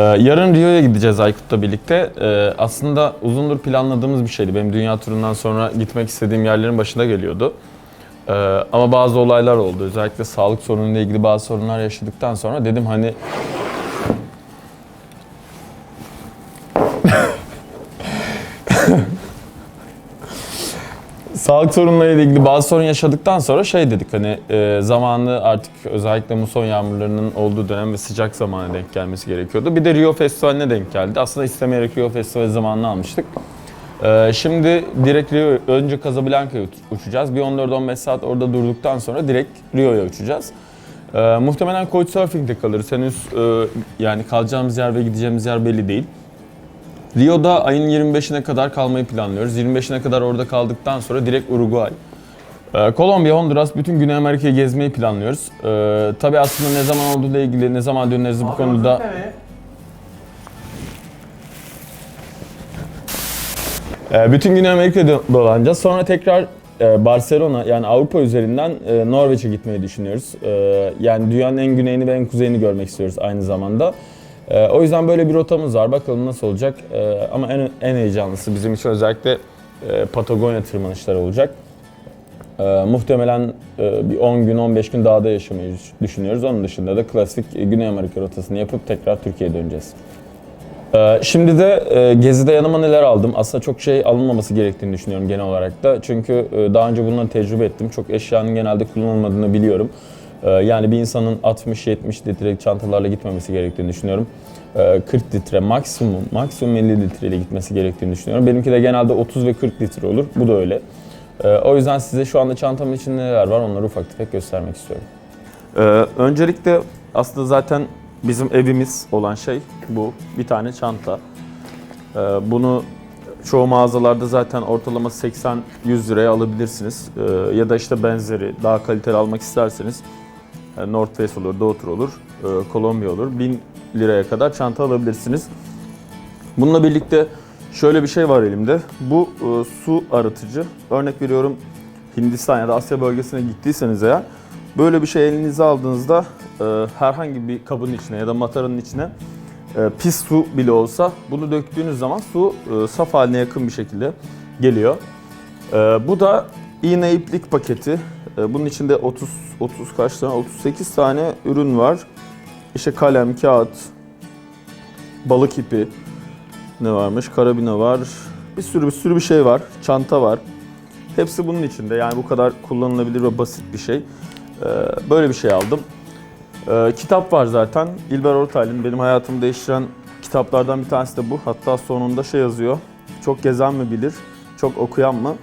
Ee, yarın Rio'ya gideceğiz Aykut'la birlikte. Ee, aslında uzundur planladığımız bir şeydi. Benim dünya turundan sonra gitmek istediğim yerlerin başına geliyordu. Ee, ama bazı olaylar oldu. Özellikle sağlık sorunuyla ilgili bazı sorunlar yaşadıktan sonra dedim hani Sağlık sorunlarıyla ilgili bazı sorun yaşadıktan sonra şey dedik hani e, zamanı artık özellikle muson yağmurlarının olduğu dönem ve sıcak zamana denk gelmesi gerekiyordu. Bir de Rio Festivali'ne denk geldi. Aslında istemeyerek Rio Festivali zamanını almıştık. E, şimdi direkt Rio, önce Casablanca'ya uç- uçacağız. Bir 14-15 saat orada durduktan sonra direkt Rio'ya uçacağız. E, muhtemelen Couchsurfing'de kalırız. Henüz e, yani kalacağımız yer ve gideceğimiz yer belli değil. Rio'da ayın 25'ine kadar kalmayı planlıyoruz. 25'ine kadar orada kaldıktan sonra direkt Uruguay. Ee, Kolombiya, Honduras, bütün Güney Amerika'yı gezmeyi planlıyoruz. Ee, tabii aslında ne zaman olduğuyla ilgili, ne zaman döneriz bu konuda... Ee, bütün Güney Amerika'da dolanacağız. Sonra tekrar e, Barcelona yani Avrupa üzerinden e, Norveç'e gitmeyi düşünüyoruz. Ee, yani dünyanın en güneyini ve en kuzeyini görmek istiyoruz aynı zamanda. Ee, o yüzden böyle bir rotamız var. Bakalım nasıl olacak. Ee, ama en, en heyecanlısı bizim için özellikle e, Patagonya tırmanışları olacak. Ee, muhtemelen e, bir 10 gün 15 gün dağda yaşamayı düşünüyoruz. Onun dışında da klasik e, Güney Amerika rotasını yapıp tekrar Türkiye'ye döneceğiz. Ee, Şimdi de e, gezide yanıma neler aldım? Aslında çok şey alınmaması gerektiğini düşünüyorum genel olarak da. Çünkü e, daha önce bunları tecrübe ettim. Çok eşyanın genelde kullanılmadığını biliyorum. Ee, Yani bir insanın 60-70 litrelik çantalarla gitmemesi gerektiğini düşünüyorum. Ee, 40 litre maksimum, maksimum 50 litreyle gitmesi gerektiğini düşünüyorum. Benimki de genelde 30 ve 40 litre olur. Bu da öyle. Ee, O yüzden size şu anda çantamın içinde neler var onları ufak tefek göstermek istiyorum. Ee, öncelikle aslında zaten bizim evimiz olan şey bu. Bir tane çanta. Ee, bunu çoğu mağazalarda zaten ortalama 80-100 liraya alabilirsiniz. Ee, ya da işte benzeri daha kaliteli almak isterseniz e, North Face olur, Daughter olur, e, Columbia olur. 1000 liraya kadar çanta alabilirsiniz. Bununla birlikte şöyle bir şey var elimde. Bu e, su arıtıcı. Örnek veriyorum Hindistan ya da Asya bölgesine gittiyseniz eğer böyle bir şey elinize aldığınızda herhangi bir kabın içine ya da matarın içine pis su bile olsa bunu döktüğünüz zaman su saf haline yakın bir şekilde geliyor. Bu da iğne iplik paketi. E, bunun içinde 30 30 kaç tane 38 tane ürün var. İşte kalem, kağıt, balık ipi, ne varmış? Karabina var. Bir sürü bir sürü bir şey var. Çanta var. Hepsi bunun içinde. Yani bu kadar kullanılabilir ve basit bir şey. Ee, böyle bir şey aldım. Ee, kitap var zaten. İlber Ortaylı'nın benim hayatımı değiştiren kitaplardan bir tanesi de bu. Hatta sonunda şey yazıyor. Çok gezen mi bilir, çok okuyan mı?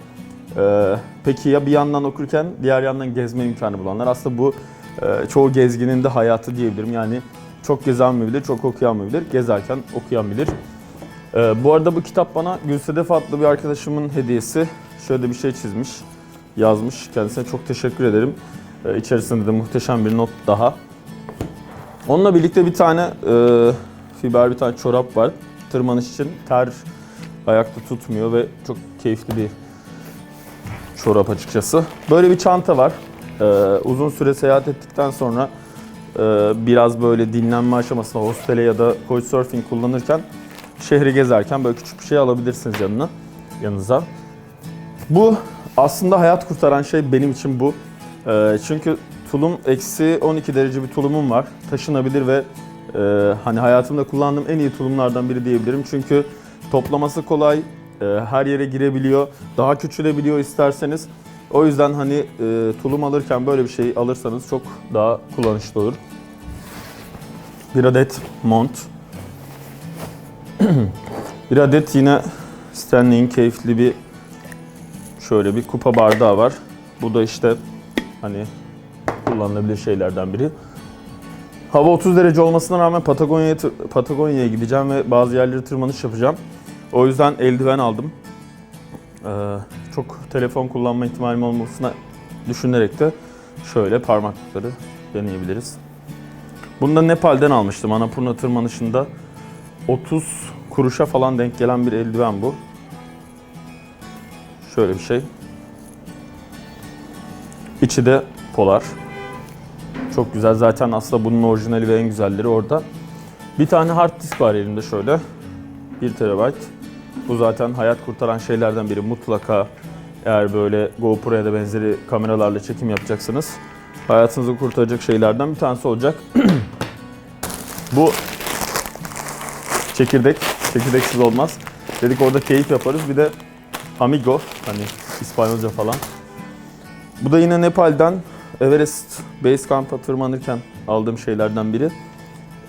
Ee, peki ya bir yandan okurken diğer yandan gezme imkanı bulanlar? Aslında bu e, çoğu gezginin de hayatı diyebilirim. Yani çok gezen mi bilir, çok okuyan mı bilir? Gezerken okuyan bilir. Ee, bu arada bu kitap bana Gülsedef adlı bir arkadaşımın hediyesi. Şöyle bir şey çizmiş, yazmış. Kendisine çok teşekkür ederim. Ee, içerisinde de muhteşem bir not daha. Onunla birlikte bir tane e, fiber bir tane çorap var. Tırmanış için ter ayakta tutmuyor ve çok keyifli bir çorap açıkçası. Böyle bir çanta var. Ee, uzun süre seyahat ettikten sonra e, biraz böyle dinlenme aşamasında hostele ya da couchsurfing kullanırken şehri gezerken böyle küçük bir şey alabilirsiniz yanına, yanınıza. Bu aslında hayat kurtaran şey benim için bu. Ee, çünkü tulum eksi 12 derece bir tulumum var. Taşınabilir ve e, hani hayatımda kullandığım en iyi tulumlardan biri diyebilirim. Çünkü toplaması kolay, her yere girebiliyor, daha küçülebiliyor isterseniz. O yüzden hani e, tulum alırken böyle bir şey alırsanız çok daha kullanışlı olur. Bir adet mont. Bir adet yine Stanley'in keyifli bir şöyle bir kupa bardağı var. Bu da işte hani kullanılabilir şeylerden biri. Hava 30 derece olmasına rağmen Patagonya'ya Patagonya'ya gideceğim ve bazı yerlere tırmanış yapacağım. O yüzden eldiven aldım. Ee, çok telefon kullanma ihtimalim olmasına düşünerek de şöyle parmaklıkları deneyebiliriz. Bunu da Nepal'den almıştım. Annapurna tırmanışında 30 kuruşa falan denk gelen bir eldiven bu. Şöyle bir şey. İçi de polar. Çok güzel. Zaten aslında bunun orijinali ve en güzelleri orada. Bir tane hard disk var elimde şöyle. 1 TB. Bu zaten hayat kurtaran şeylerden biri. Mutlaka eğer böyle GoPro ya da benzeri kameralarla çekim yapacaksınız. Hayatınızı kurtaracak şeylerden bir tanesi olacak. Bu çekirdek. Çekirdeksiz olmaz. Dedik orada keyif yaparız. Bir de Amigo. Hani İspanyolca falan. Bu da yine Nepal'den Everest Base Camp'a tırmanırken aldığım şeylerden biri.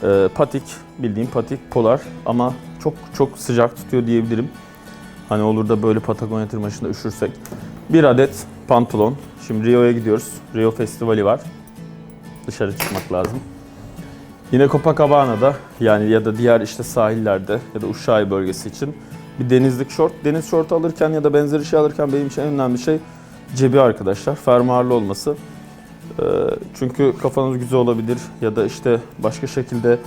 Ee, patik, bildiğim patik polar ama çok çok sıcak tutuyor diyebilirim. Hani olur da böyle Patagonya tırmanışında üşürsek. Bir adet pantolon. Şimdi Rio'ya gidiyoruz. Rio Festivali var. Dışarı çıkmak lazım. Yine Copacabana'da yani ya da diğer işte sahillerde ya da Uşay bölgesi için bir denizlik şort. Deniz şortu alırken ya da benzeri şey alırken benim için en önemli şey cebi arkadaşlar. Fermuarlı olması. Ee, Çünkü kafanız güzel olabilir ya da işte başka şekilde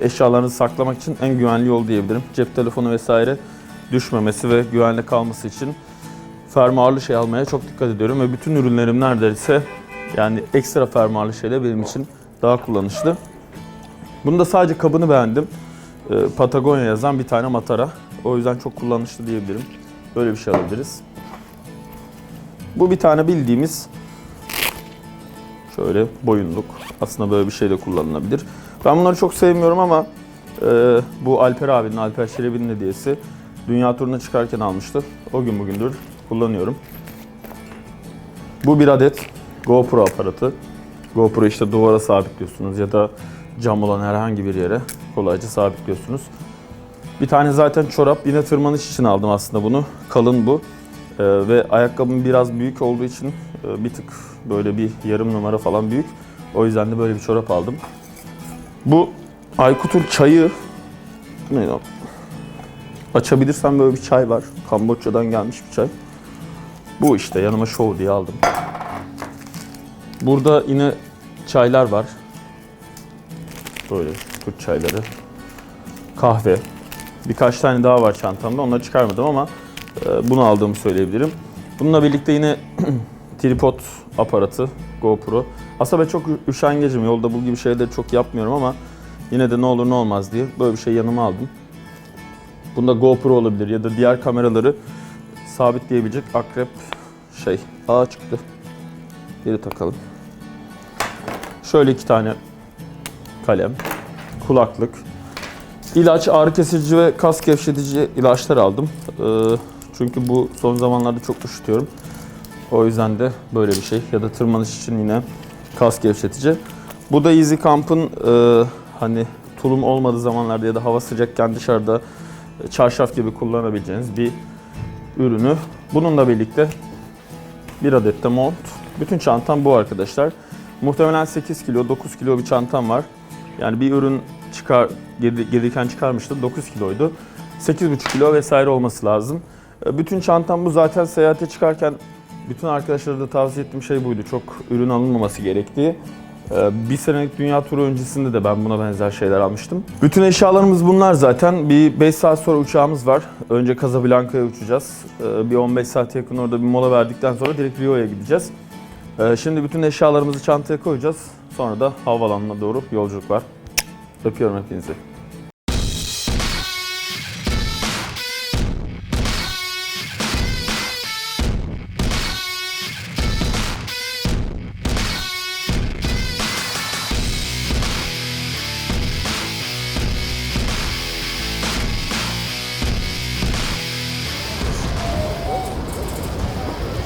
eşyalarınızı saklamak için en güvenli yol diyebilirim. Cep telefonu vesaire düşmemesi ve güvenli kalması için fermuarlı şey almaya çok dikkat ediyorum ve bütün ürünlerim neredeyse yani ekstra fermuarlı şeyler benim için daha kullanışlı. Bunu da sadece kabını beğendim. Ee, Patagonya yazan bir tane matara. O yüzden çok kullanışlı diyebilirim. Böyle bir şey alabiliriz. Bu bir tane bildiğimiz şöyle boyunluk. Aslında böyle bir şey de kullanılabilir. Ben bunları çok sevmiyorum ama e, bu Alper abinin, Alper Şerebi'nin hediyesi. Dünya turuna çıkarken almıştı. O gün bugündür kullanıyorum. Bu bir adet GoPro aparatı. GoPro işte duvara sabitliyorsunuz ya da cam olan herhangi bir yere kolayca sabitliyorsunuz. Bir tane zaten çorap yine tırmanış için aldım aslında bunu. Kalın bu. Ee, ve ayakkabım biraz büyük olduğu için e, bir tık böyle bir yarım numara falan büyük. O yüzden de böyle bir çorap aldım. Bu Aykut'un çayı ne ya? Açabilirsem böyle bir çay var. Kamboçya'dan gelmiş bir çay. Bu işte yanıma show diye aldım. Burada yine çaylar var. Böyle Türk çayları. Kahve. Birkaç tane daha var çantamda. Onları çıkarmadım ama e, bunu aldığımı söyleyebilirim. Bununla birlikte yine tripod aparatı GoPro. Aslında ben çok üşengecim. Yolda bu gibi şeyleri çok yapmıyorum ama yine de ne olur ne olmaz diye böyle bir şey yanıma aldım. Bunda GoPro olabilir ya da diğer kameraları sabitleyebilecek akrep şey. Aa çıktı. Geri takalım. Şöyle iki tane kalem, kulaklık, ilaç, ağrı kesici ve kas gevşetici ilaçlar aldım. Ee, çünkü bu son zamanlarda çok üşütüyorum. O yüzden de böyle bir şey. Ya da tırmanış için yine kas gevşetici. Bu da Easy Camp'ın e, hani tulum olmadığı zamanlarda ya da hava sıcakken dışarıda e, çarşaf gibi kullanabileceğiniz bir ürünü. Bununla birlikte bir adet de mont. Bütün çantam bu arkadaşlar. Muhtemelen 8 kilo, 9 kilo bir çantam var. Yani bir ürün çıkar, gelirken çıkarmıştım 9 kiloydu. 8,5 kilo vesaire olması lazım. E, Bütün çantam bu zaten seyahate çıkarken bütün arkadaşlara da tavsiye ettiğim şey buydu. Çok ürün alınmaması gerektiği. E, Bir senelik dünya turu öncesinde de ben buna benzer şeyler almıştım. Bütün eşyalarımız bunlar zaten. Bir 5 saat sonra uçağımız var. Önce Casablanca'ya uçacağız. E, Bir 15 saat yakın orada bir mola verdikten sonra direkt Rio'ya gideceğiz. Ee, Şimdi bütün eşyalarımızı çantaya koyacağız. Sonra da havaalanına doğru yolculuk var. Öpüyorum hepinizi.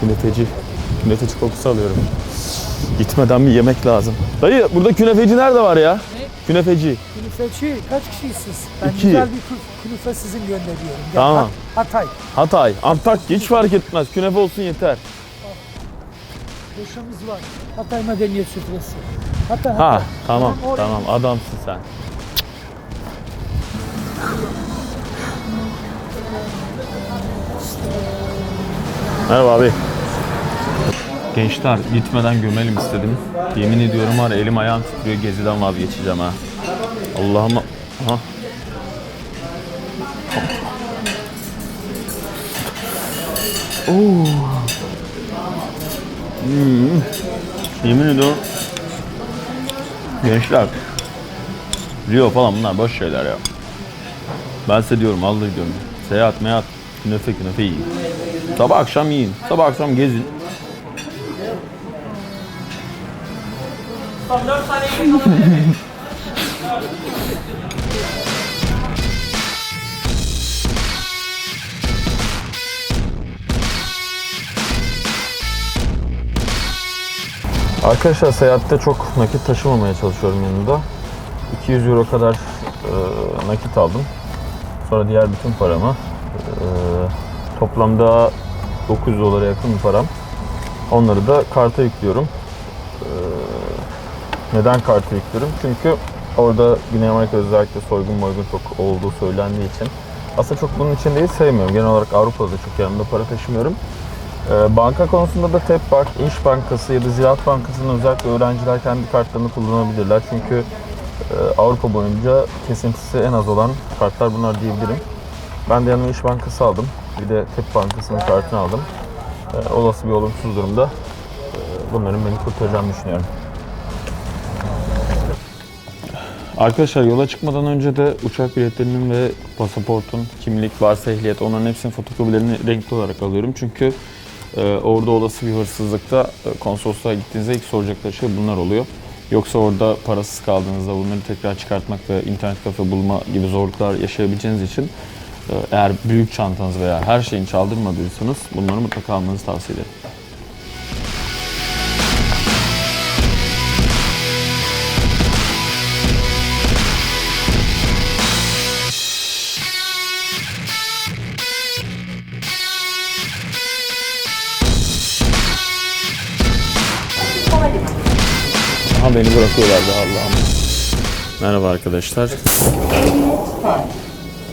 Künefeci. Künefeci kokusu alıyorum. Gitmeden bir yemek lazım. Dayı burada künefeci nerede var ya? Künefeci. Külüfeci kaç kişisiniz? Ben İki. güzel bir külüfe sizin gönderiyorum. Gel, Tamam. Hat- Hatay. Hatay, Antakya hiç fark etmez. Künefe olsun yeter. Boşamız var. Hatay Medeniyet Süfresi. Hatay, Ha Hatay. tamam oraya tamam adamsın sen. Merhaba abi. Gençler gitmeden gömelim istedim. Yemin ediyorum var elim ayağım titriyor geziden vazgeçeceğim ha. Allah'ım. Ha. Oo. Hmm. Yemin ediyorum Gençler Rio falan bunlar boş şeyler ya. Ben size diyorum Allah diyorum. Seyahat meyat künefe künefe yiyin. Sabah akşam yiyin. Sabah akşam gezin. Arkadaşlar seyahatte çok nakit taşımamaya çalışıyorum yanımda. 200 euro kadar e, nakit aldım. Sonra diğer bütün paramı e, toplamda 900 dolara yakın bir param. Onları da karta yüklüyorum. Neden karta yüklüyorum? Çünkü orada Güney Amerika özellikle soygun moygun çok olduğu söylendiği için aslında çok bunun için değil sevmiyorum. Genel olarak Avrupa'da çok yanımda para taşımıyorum. Ee, Banka konusunda da TEP Bank, İş Bankası ya da Ziraat Bankası'nın özellikle öğrenciler kendi kartlarını kullanabilirler. Çünkü e, Avrupa boyunca kesintisi en az olan kartlar bunlar diyebilirim. Ben de yanıma İş Bankası aldım. Bir de TEP Bankası'nın kartını aldım. Ee, olası bir olumsuz durumda e, bunların beni kurtaracağını düşünüyorum. Arkadaşlar yola çıkmadan önce de uçak biletlerinin ve pasaportun, kimlik, varsa ehliyet onların hepsinin fotokopilerini renkli olarak alıyorum. Çünkü e, orada olası bir hırsızlıkta e, konsolosluğa gittiğinizde ilk soracakları şey bunlar oluyor. Yoksa orada parasız kaldığınızda bunları tekrar çıkartmak ve internet kafe bulma gibi zorluklar yaşayabileceğiniz için e, eğer büyük çantanız veya her şeyin çaldırmadıysanız bunları mutlaka almanızı tavsiye ederim. Ha beni bırakıyorlardı Allah'ım. Merhaba arkadaşlar.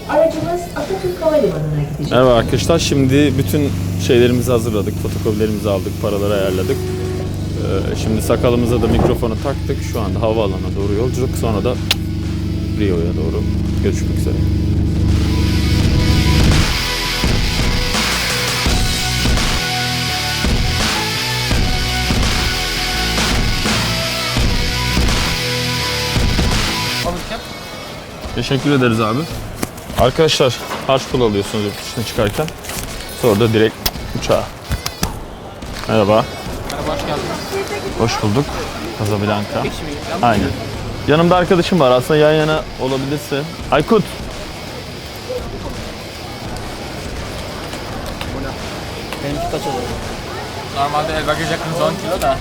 Aracımız Atatürk Havalimanı'na gidecek. Merhaba arkadaşlar. Şimdi bütün şeylerimizi hazırladık. Fotokopilerimizi aldık, paraları ayarladık. Ee, şimdi sakalımıza da mikrofonu taktık. Şu anda havaalanına doğru yolculuk. Sonra da Rio'ya doğru görüşmek üzere. Teşekkür ederiz abi. Arkadaşlar harç pul alıyorsunuz yurt dışına çıkarken. Sonra da direkt uçağa. Merhaba. Merhaba, hoş geldiniz. Hoş bulduk. Casablanca. Aynen. Yanımda arkadaşım var. Aslında yan yana olabilirse. Aykut. Benimki kaç olur? Normalde el bagaj yakınız 10 kilo da.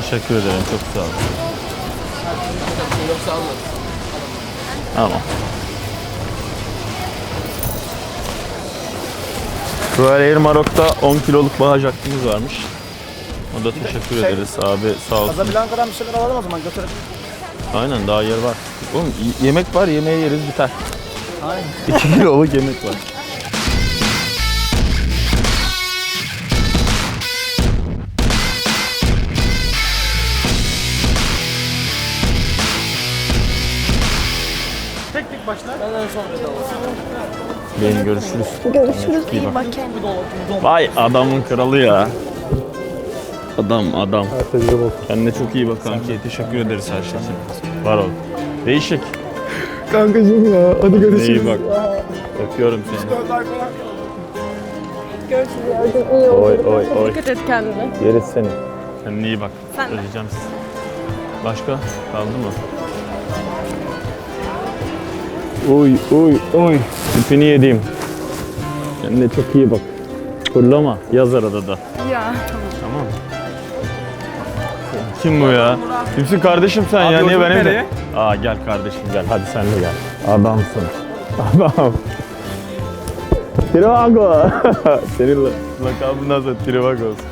Teşekkür ederim. Çok sağ olun. Yoksa alırız. Tamam. Royal Air Marok'ta 10 kiloluk bagaj hakkımız varmış. O da teşekkür ederiz abi sağ olsun. Casablanca'dan bir şeyler alalım o zaman götürelim. Aynen daha yer var. Oğlum yemek var yemeği yeriz biter. Aynen. 2 kiloluk yemek var. Benim görüşürüz. Görüşürüz. İyi bak. Vay adamın kralı ya. Adam adam. Kendine çok iyi bak kanki. Teşekkür ederiz her şey için. Var ol. Değişik. Kankacığım ya hadi görüşürüz. İyi bak. Öpüyorum seni. Görüşürüz. İyi oldu. Oy oy oy. Dikkat et kendine. Yeriz seni. Kendine iyi bak. Sen de. Özleyeceğim sizi. Başka? Kaldı mı? Oy oy oy. Tipini yediğim. Kendine çok iyi bak. Fırlama. Yaz arada da. Ya. Tamam. Kim bu ya? Kimsin kardeşim sen ya? Niye benim de? Aa gel kardeşim gel. Hadi sen de gel. Adamsın. Adam. Trivago. Senin la- lakabından sonra Trivago olsun.